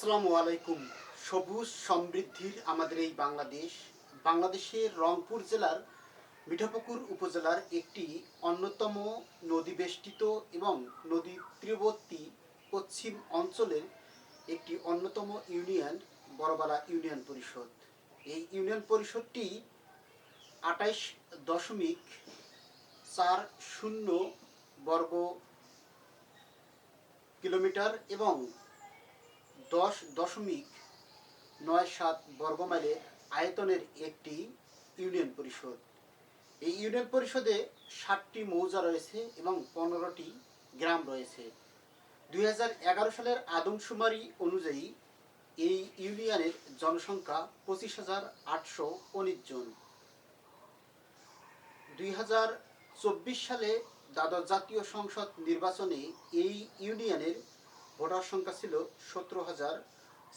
আসসালামু আলাইকুম। সবুজ সমৃদ্ধির আমাদের এই বাংলাদেশ, বাংলাদেশের রংপুর জেলার মিঠাপুকুর উপজেলার একটি অন্যতম নদী বেষ্টিত এবং নদী তীরবর্তী পশ্চিম অঞ্চলের একটি অন্যতম ইউনিয়ন, বড়বালা ইউনিয়ন পরিষদ। এই ইউনিয়ন পরিষদটি আটাইশ দশমিক চার শূন্য বর্গ কিলোমিটার এবং দশ দশমিক নয় সাত বর্গমাইলের আয়তনের একটি ইউনিয়ন পরিষদ। এই ইউনিয়ন পরিষদে ষাটটি মৌজা রয়েছে এবং পনেরোটি গ্রাম রয়েছে। দুই হাজার এগারো সালের আদমশুমারি অনুযায়ী এই ইউনিয়নের জনসংখ্যা পঁচিশ হাজার আটশো উনিশ জন। দুই হাজার চব্বিশ সালে দ্বাদশ জাতীয় সংসদ নির্বাচনে এই ইউনিয়নের ভোটার সংখ্যা ছিল সতেরো হাজার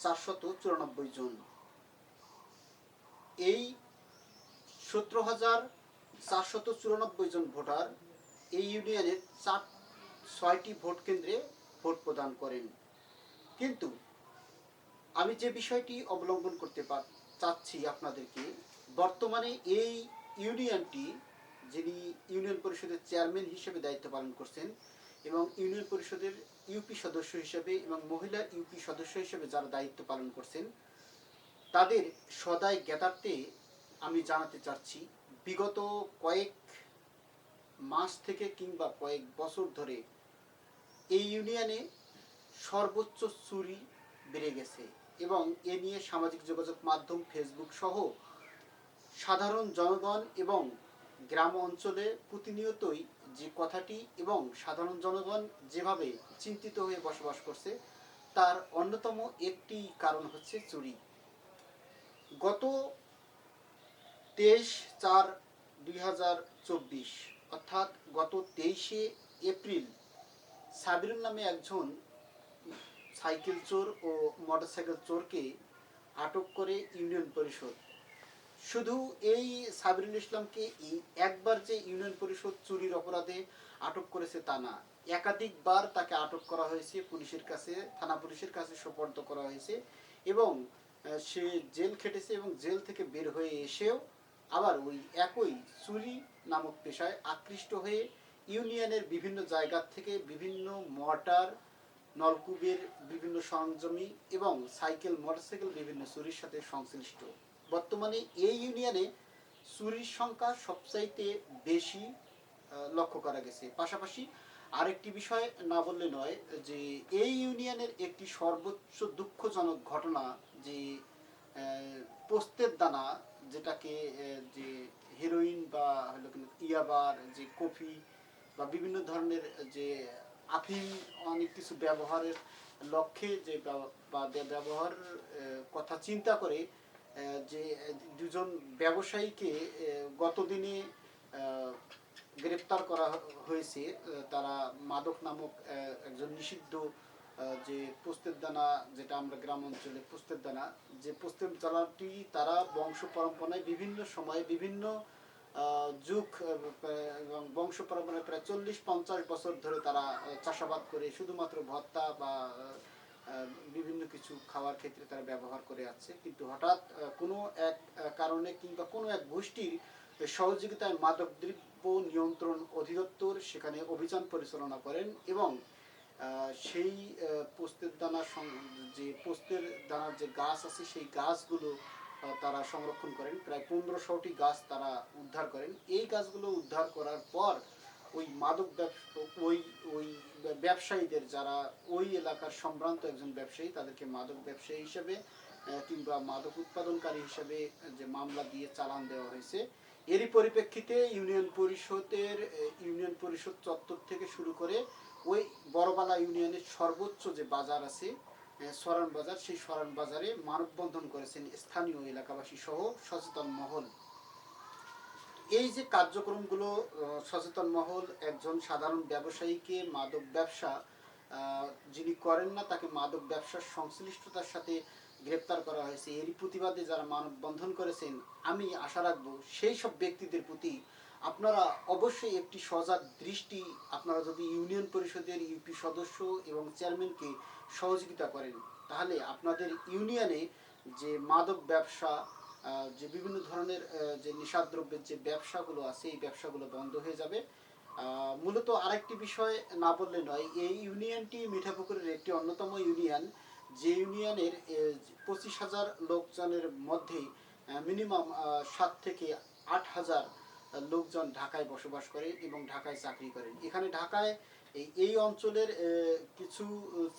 চারশত চুরানব্বই জন। এই সতেরো হাজার চারশত চুরানব্বই জন ভোটার এই ইউনিয়নের চার, ছয়টি ভোট কেন্দ্রে ভোট প্রদান করেন। কিন্তু আমি যে বিষয়টি অবলম্বন করতে চাচ্ছি আপনাদেরকে, বর্তমানে এই ইউনিয়নটি, যিনি ইউনিয়ন পরিষদের চেয়ারম্যান হিসেবে দায়িত্ব পালন করছেন এবং ইউনিয়ন পরিষদের ইউপি সদস্য হিসেবে এবং মহিলা ইউপি সদস্য হিসেবে যারা দায়িত্ব পালন করছেন, তাদের সদায় জ্ঞাতার্থে আমি জানাতে চাচ্ছি, বিগত কয়েক মাস থেকে কিংবা কয়েক বছর ধরে এই ইউনিয়নে সর্বোচ্চ চুরি বেড়ে গেছে এবং এ নিয়ে সামাজিক যোগাযোগ মাধ্যম ফেসবুক সহ সাধারণ জনগণ এবং গ্রাম অঞ্চলে প্রতিনিয়তই যে কথাটি এবং সাধারণ জনগণ যেভাবে চিন্তিত হয়ে বসবাস করছে, তার অন্যতম একটি কারণ হচ্ছে চুরি। গত তেইশ চার দুই অর্থাৎ গত তেইশে এপ্রিল, সাবিরুল নামে একজন সাইকেল চোর ও মোটরসাইকেল চোরকে আটক করে ইউনিয়ন পরিষদ শুধু এই সাবিরুল ইসলামকে একবার যে ইউনিয়ন পরিষদ চুরির অপরাধে আটক করেছে তা না। একাধিকবার তাকে আটক করা হয়েছে, পুলিশের কাছে, থানা পুলিশের কাছে সোপর্দ করা হয়েছে এবং সে জেল খেটেছে এবং জেল থেকে বের হয়ে এসেও আবার ওই একই চুরি নামক পেশায় আকৃষ্ট হয়ে ইউনিয়নের বিভিন্ন জায়গা থেকে বিভিন্ন মর্টার, নলকূপের বিভিন্ন সরঞ্জামি এবং সাইকেল, মোটরসাইকেল বিভিন্ন চুরির সাথে সংশ্লিষ্ট। বর্তমানে এই ইউনিয়নে চুরির সংখ্যা সবচাইতে বেশি লক্ষ্য করা গেছে। পাশাপাশি আরেকটি বিষয় না বললে নয় যে এই ইউনিয়নের একটি সর্বোচ্চ দুঃখজনক ঘটনা যে পোস্তের দানা, যেটাকে যে হেরোইন বা হলো ইয়াবার, যে কফি বা বিভিন্ন ধরনের যে আফিম অনেক কিছু ব্যবহারের লক্ষ্যে যে বা ব্যবহার কথা চিন্তা করে যে দুজন ব্যবসায়ীকে গতদিনে গ্রেপ্তার করা হয়েছে। তারা মাদক নামক একজন নিষিদ্ধ যে পোস্তের দানা, যেটা আমরা গ্রাম অঞ্চলে পোস্তের দানা, যে পোস্তের দানাটি তারা বংশ পরম্পরায় বিভিন্ন সময়ে বিভিন্ন যুগ এবং বংশ পরম্পরায় প্রায় চল্লিশ, পঞ্চাশ বছর ধরে তারা চাষাবাদ করে, শুধুমাত্র ভত্তা বা বিভিন্ন কিছু খাওয়ার ক্ষেত্রে তারা ব্যবহার করে আসছে কিন্তু হঠাৎ কোনো এক কারণে কিংবা কোনো এক গোষ্ঠীর সহযোগিতায় মাদক মাদকদ্রব্য নিয়ন্ত্রণ অধিদপ্তর সেখানে অভিযান পরিচালনা করেন এবং সেই পোস্তের দানা যে পোস্তের দানার যে গাছ আছে, সেই গাছগুলো তারা সংরক্ষণ করেন। প্রায় পনেরোশোটি গাছ তারা উদ্ধার করেন। এই গাছগুলো উদ্ধার করার পর ওই মাদক ওই ওই ব্যবসায়ীদের যারা ওই এলাকার সম্ভ্রান্ত একজন ব্যবসায়ী, তাদেরকে মাদক ব্যবসায়ী হিসেবে কিংবা মাদক উৎপাদনকারী হিসেবে যে মামলা দিয়ে চালান দেওয়া হয়েছে, এরই পরিপ্রেক্ষিতে ইউনিয়ন পরিষদের ইউনিয়ন পরিষদ চত্বর থেকে শুরু করে ওই বড়বালা ইউনিয়নের সর্বোচ্চ যে বাজার আছে সরান বাজার, সেই সরান বাজারে মানববন্ধন করেছেন স্থানীয় এলাকাবাসী সহ সচেতন মহল। এই যে কার্যক্রমগুলো সচেতন মহল একজন সাধারণ ব্যবসায়ীকে মাদক ব্যবসা যিনি করেন না, তাকে মাদক ব্যবসার সংশ্লিষ্টতার সাথে গ্রেপ্তার করা হয়েছে। এরই প্রতিবাদে যারা মানববন্ধন করেছেন, আমি আশা রাখব সেই সব ব্যক্তিদের প্রতি আপনারা অবশ্যই একটি সজাগ দৃষ্টি, আপনারা যদি ইউনিয়ন পরিষদের ইউপি সদস্য এবং চেয়ারম্যানকে সহযোগিতা করেন, তাহলে আপনাদের ইউনিয়নে যে মাদক ব্যবসা যে বিভিন্ন ধরনের যে নিষাদ্রব্যের যে ব্যবসাগুলো আছে, এই ব্যবসাগুলো বন্ধ হয়ে যাবে। মূলত আরেকটি বিষয় না বললে নয়, এই ইউনিয়নটি মিঠাপুকুরের একটি অন্যতম ইউনিয়ন। যে ইউনিয়নের পঁচিশ হাজার লোকজনের মধ্যে মিনিমাম সাত থেকে আট হাজার লোকজন ঢাকায় বসবাস করে এবং ঢাকায় চাকরি করেন এখানে ঢাকায়, এই অঞ্চলের কিছু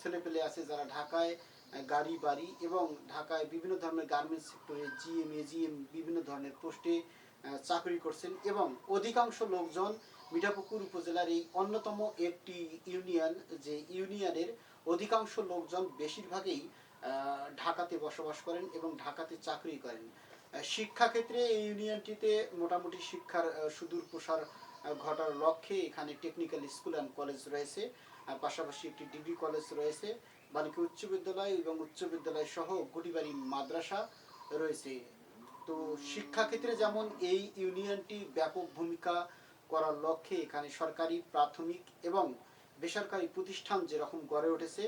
ছেলেপেলে আছে যারা ঢাকায় গাড়ি, বাড়ি এবং ঢাকায় বিভিন্ন ধরনের গার্মেন্টস সেক্টরে জিএম এজিএম বিভিন্ন ধরনের পোস্টে চাকরি করছেন এবং অধিকাংশ লোকজন মিঠাপুকুর উপজেলার এই অন্যতম একটি ইউনিয়ন, যে ইউনিয়নের অধিকাংশ লোকজন বেশিরভাগই ঢাকাতে বসবাস করেন এবং ঢাকাতে চাকরি করেন। শিক্ষাক্ষেত্রে এই ইউনিয়নটিতে মোটামুটি শিক্ষার সুদূর প্রসার ঘটার লক্ষ্যে এখানে টেকনিক্যাল স্কুল অ্যান্ড কলেজ রয়েছে। পাশাপাশি একটি ডিগ্রি কলেজ রয়েছে। বালিকা উচ্চ বিদ্যালয় এবং উচ্চ বিদ্যালয় সহ গুটিবাড়ি মাদ্রাসা রয়েছে। তো শিক্ষাক্ষেত্রে যেমন এই ইউনিয়নটি ব্যাপক ভূমিকা করার লক্ষ্যে এখানে সরকারি, প্রাথমিক এবং বেসরকারি প্রতিষ্ঠান যেরকম গড়ে উঠেছে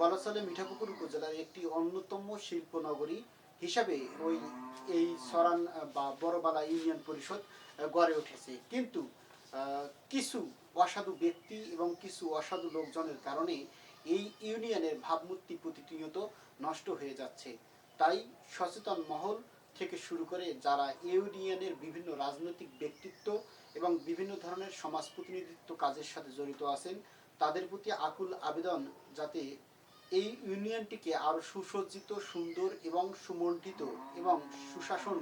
বলা চলে মিঠাপুকুর উপজেলার একটি অন্যতম শিল্প নগরী হিসাবে ওই, এই সরান বা বড়বালা ইউনিয়ন পরিষদ গড়ে উঠেছে। কিন্তু কিছু অসাধু ব্যক্তি এবং কিছু অসাধু লোকজনের কারণে এই ইউনিয়নের ভাবমূর্তি প্রতিনিয়ত নষ্ট হয়ে যাচ্ছে। তাই সচেতন মহল থেকে শুরু করে যারা ইউনিয়নের বিভিন্ন রাজনৈতিক ব্যক্তিত্ব এবং বিভিন্ন ধরনের সমাজ প্রতিনিধিত্ব কাজের সাথে জড়িত আছেন, তাদের প্রতি আকুল আবেদন যাতে এই ইউনিয়নটিকে আরও সুসজ্জিত, সুন্দর এবং সুমণ্ডিত এবং সুশাসন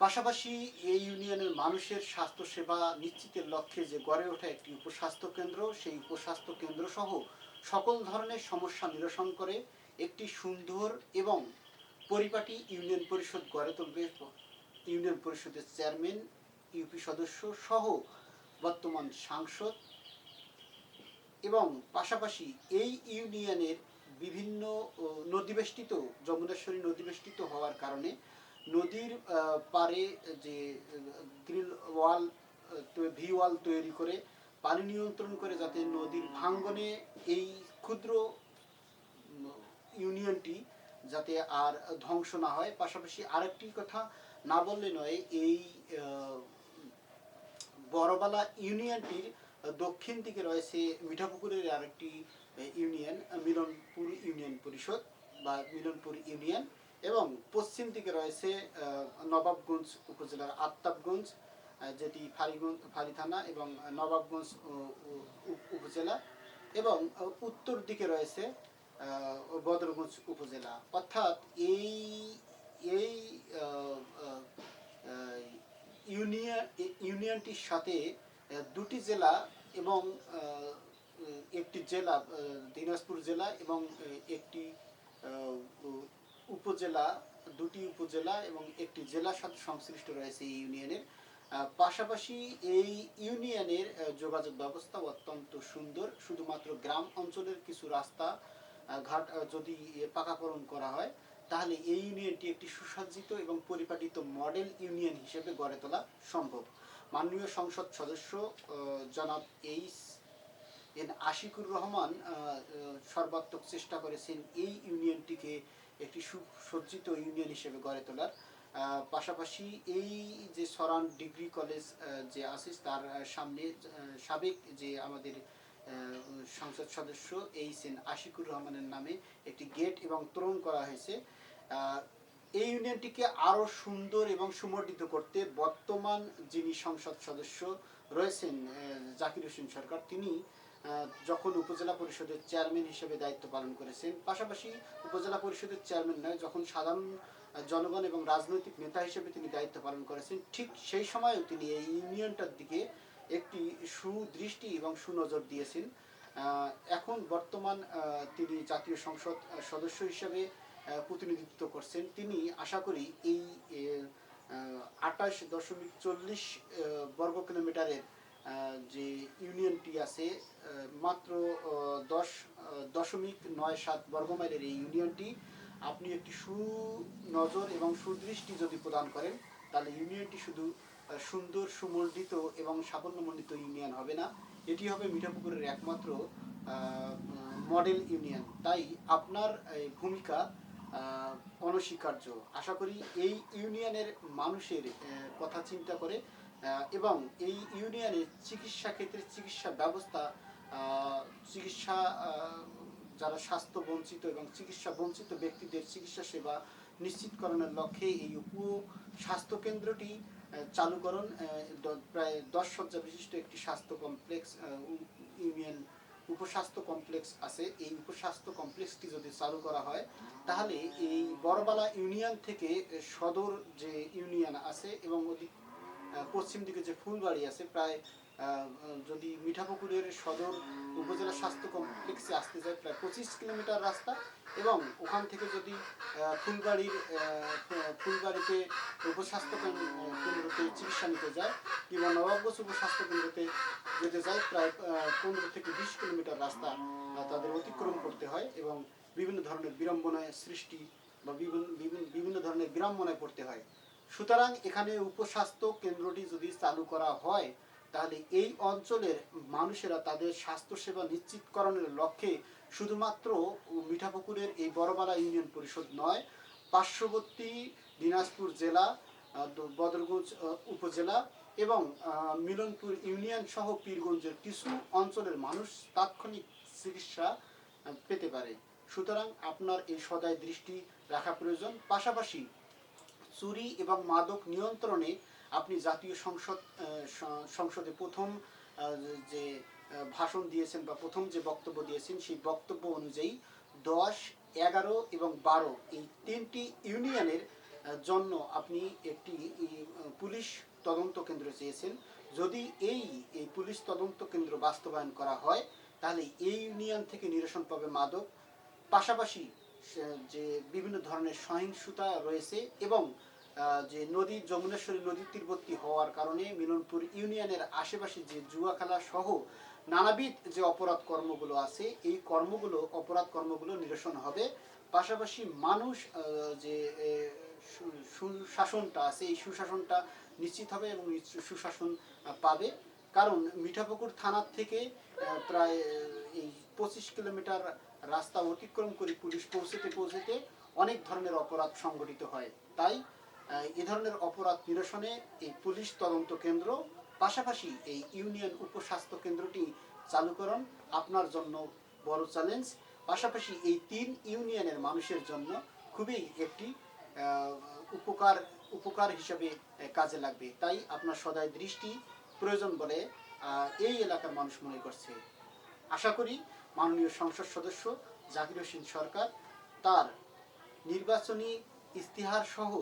পাশাপাশি এই ইউনিয়নের মানুষের স্বাস্থ্য সেবা নিশ্চিতের লক্ষ্যে যে গড়ে ওঠা একটি উপস্বাস্থ্য কেন্দ্র, সেই উপস্বাস্থ্য কেন্দ্র সহ সকল ধরনের সমস্যা নিরসন করে একটি সুন্দর এবং পরিপাটি ইউনিয়ন পরিষদ গড়ে তুলবে। ইউনিয়ন পরিষদের চেয়ারম্যান, ইউপি সদস্য সহ বর্তমান সাংসদ এবং পাশাপাশি এই ইউনিয়নের বিভিন্ন নদীবেষ্টিত, যমুনেশ্বরী নদীবেষ্টিত হওয়ার কারণে নদীর পারে যে গ্রিল ওয়াল ভি ওয়াল তৈরি করে পানি নিয়ন্ত্রণ করে যাতে নদীর ভাঙ্গনে এই ক্ষুদ্র ইউনিয়নটি যাতে আর ধ্বংস না হয়। পাশাপাশি আরেকটি কথা না বললে নয়, এই বড়বালা ইউনিয়নটির দক্ষিণ দিকে রয়েছে মিঠাপুকুরের আরেকটি ইউনিয়ন, মিলনপুর ইউনিয়ন পরিষদ বা মিলনপুর ইউনিয়ন এবং পশ্চিম দিকে রয়েছে নবাবগঞ্জ উপজেলার আত্তাবগঞ্জ যেটি ফারিগঞ্জ ফারি থানা এবং নবাবগঞ্জ উপজেলা এবং উত্তর দিকে রয়েছে বদরগঞ্জ উপজেলা। অর্থাৎ এই এই ইউনিয়ন ইউনিয়নটির সাথে দুটি জেলা এবং একটি জেলা দিনাজপুর জেলা এবং একটি উপজেলা, দুটি উপজেলা এবং একটি জেলার সাথে সংশ্লিষ্ট রয়েছে এই ইউনিয়নের। পাশাপাশি এই ইউনিয়নের যোগাযোগ ব্যবস্থা অত্যন্ত সুন্দর। শুধুমাত্র গ্রাম অঞ্চলের কিছু রাস্তা ঘাট যদি পাকাকরণ করা হয়, তাহলে এই ইউনিয়নটি একটি সুসজ্জিত এবং পরিপাটিত মডেল ইউনিয়ন হিসেবে গড়ে তোলা সম্ভব। মাননীয় সংসদ সদস্য জনাব এইচ এন আশিকুর রহমান সর্বাত্মক চেষ্টা করেছেন এই ইউনিয়নটিকে একটি সুসজ্জিত ইউনিয়ন হিসেবে গড়ে তোলার। পাশাপাশি এই যে সরান ডিগ্রি কলেজ যে আছে তার সামনে সাবেক যে আমাদের সংসদ সদস্য এইচ এন আশিকুর রহমানের নামে একটি গেট এবং তোরণ করা হয়েছে। এই ইউনিয়নটিকে আরও সুন্দর এবং সুমণ্ডিত করতে বর্তমান যিনি সংসদ সদস্য রয়েছেন জাকির হোসেন সরকার, তিনি যখন উপজেলা পরিষদের চেয়ারম্যান হিসেবে দায়িত্ব পালন করেছেন, পাশাপাশি উপজেলা পরিষদের চেয়ারম্যান নয়, যখন সাধারণ জনগণ এবং রাজনৈতিক নেতা হিসেবে তিনি দায়িত্ব পালন করেছেন। ঠিক সেই সময়ও তিনি এই ইউনিয়নটার দিকে একটি সুদৃষ্টি এবং সুনজর দিয়েছেন। এখন বর্তমান তিনি জাতীয় সংসদ সদস্য হিসেবে প্রতিনিধিত্ব করছেন। তিনি আশা করি এই আঠাশ দশমিক চল্লিশ বর্গ কিলোমিটারের যে ইউনিয়নটি আছে মাত্র দশ দশমিক নয় সাত বর্গমাইলের এই ইউনিয়নটি আপনি একটি সুনজর এবং সুদৃষ্টি যদি প্রদান করেন, তাহলে ইউনিয়নটি শুধু সুন্দর, সুমণ্ডিত এবং সাফল্যমণ্ডিত ইউনিয়ন হবে না। এটি হবে মিঠাপুকুরের একমাত্র মডেল ইউনিয়ন। তাই আপনার ভূমিকা অনস্বীকার্য। আশা করি এই ইউনিয়নের মানুষের কথা চিন্তা করে এবং এই ইউনিয়নের চিকিৎসা ক্ষেত্রে চিকিৎসা ব্যবস্থা চিকিৎসা যারা স্বাস্থ্য বঞ্চিত এবং চিকিৎসা বঞ্চিত ব্যক্তিদের চিকিৎসা সেবা নিশ্চিতকরণের লক্ষ্যে এই উপ স্বাস্থ্য কেন্দ্রটি চালুকরণ প্রায় দশ শয্যা বিশিষ্ট একটি স্বাস্থ্য কমপ্লেক্স ইউনিয়ন উপস্বাস্থ্য কমপ্লেক্স আছে। এই উপস্বাস্থ্য কমপ্লেক্সটি যদি চালু করা হয়, তাহলে এই বড়বালা ইউনিয়ন থেকে সদর যে ইউনিয়ন আছে এবং ওদিক পশ্চিম দিকে যে ফুলবাড়ি আছে, প্রায় যদি মিঠাপুকুরের সদর উপজেলা স্বাস্থ্য কমপ্লেক্সে আসতে যায় প্রায় পঁচিশ কিলোমিটার রাস্তা এবং ওখান থেকে যদি ফুলবাড়ির ফুলবাড়িতে উপস্বাস্থ্য কেন্দ্র- কেন্দ্রতে চিকিৎসা নিতে যায় কিংবা নবাবগঞ্জ উপস্বাস্থ্য কেন্দ্রতে যেতে যায় প্রায় পনেরো থেকে বিশ কিলোমিটার রাস্তা তাদের অতিক্রম করতে হয় এবং বিভিন্ন ধরনের বিড়ম্বনায় সৃষ্টি বা বিভিন্ন- বিভিন্ন ধরনের বিড়ম্বনায় পড়তে হয়। সুতরাং এখানে উপস্বাস্থ্য কেন্দ্রটি যদি চালু করা হয় তাহলে এই অঞ্চলের মানুষেরা তাদের স্বাস্থ্যসেবা নিশ্চিতকরণের লক্ষ্যে শুধুমাত্র মিঠাপুকুরের এই বড়বালা ইউনিয়ন পরিষদ নয়, পার্শ্ববর্তী দিনাজপুর জেলা বদরগঞ্জ উপজেলা এবং মিলনপুর ইউনিয়ন সহ পীরগঞ্জের কিছু অঞ্চলের মানুষ তাৎক্ষণিক চিকিৎসা পেতে পারে। সুতরাং আপনার এই সদায় দৃষ্টি রাখা প্রয়োজন। পাশাপাশি চুরি এবং মাদক নিয়ন্ত্রণে আপনি জাতীয় সংসদ সংসদে প্রথম যে ভাষণ দিয়েছেন বা প্রথম যে বক্তব্য দিয়েছেন, সেই বক্তব্য অনুযায়ী দশ, এগারো এবং বারো এই তিনটি ইউনিয়নের জন্য আপনি একটি পুলিশ তদন্ত কেন্দ্র চেয়েছেন। যদি এই এই পুলিশ তদন্ত কেন্দ্র বাস্তবায়ন করা হয়, তাহলে এই ইউনিয়ন থেকে নিরসন পাবে মাদক। পাশাপাশি যে বিভিন্ন ধরনের সহিংসতা রয়েছে এবং যে নদী, যমুনেশ্বরী নদীর তীরবর্তী হওয়ার কারণে মিলনপুর ইউনিয়নের আশেপাশে যে জুয়া খেলা সহ নানাবিধ যে অপরাধ কর্মগুলো আছে, এই কর্মগুলো, অপরাধ কর্মগুলো নিরসন হবে। পাশাপাশি মানুষ যে সুশাসনটা আছে, এই সুশাসনটা নিশ্চিত হবে এবং সুশাসন পাবে। কারণ মিঠাপুকুর থানার থেকে প্রায় এই পঁচিশ কিলোমিটার রাস্তা অতিক্রম করে পুলিশ পৌঁছেতে পৌঁছেতে অনেক ধরনের অপরাধ সংঘটিত হয়। তাই এ ধরনের অপরাধ নিরসনে এই পুলিশ তদন্ত কেন্দ্র, পাশাপাশি এই ইউনিয়ন উপস্বাস্থ্য কেন্দ্রটি চালুকরণ আপনার জন্য বড় চ্যালেঞ্জ। পাশাপাশি এই তিন ইউনিয়নের মানুষের জন্য খুবই একটি উপকার উপকার হিসেবে কাজে লাগবে। তাই আপনার সদায় দৃষ্টি প্রয়োজন বলে এই এলাকার মানুষ মনে করছে। আশা করি মাননীয় সংসদ সদস্য জাকির হোসেন সরকার তার নির্বাচনী ইস্তিহার সহ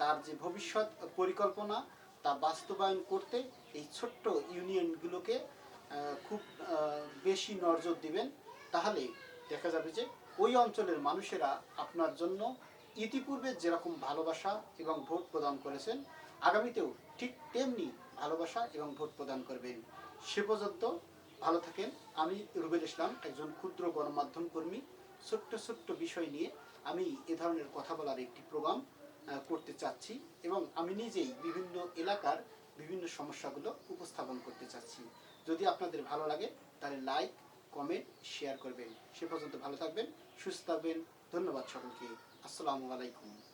তার যে ভবিষ্যৎ পরিকল্পনা তা বাস্তবায়ন করতে এই ছোট্ট ইউনিয়নগুলোকে খুব বেশি নজর দিবেন। তাহলে দেখা যাবে যে ওই অঞ্চলের মানুষেরা আপনার জন্য ইতিপূর্বে যেরকম ভালোবাসা এবং ভোট প্রদান করেছেন, আগামীতেও ঠিক তেমনি ভালোবাসা এবং ভোট প্রদান করবেন। সে পর্যন্ত ভালো থাকেন। আমি রুবেল ইসলাম, একজন ক্ষুদ্র গণমাধ্যম কর্মী। ছোট্ট ছোট্ট বিষয় নিয়ে আমি এ ধরনের কথা বলার একটি প্রোগ্রাম করতে চাচ্ছি এবং আমি নিজেই বিভিন্ন এলাকার বিভিন্ন সমস্যাগুলো উপস্থাপন করতে চাচ্ছি। যদি আপনাদের ভালো লাগে, তাহলে লাইক কমেন্ট শেয়ার করবেন। সে পর্যন্ত ভালো থাকবেন, সুস্থ থাকবেন। ধন্যবাদ সকলকে। আসসালামু আলাইকুম।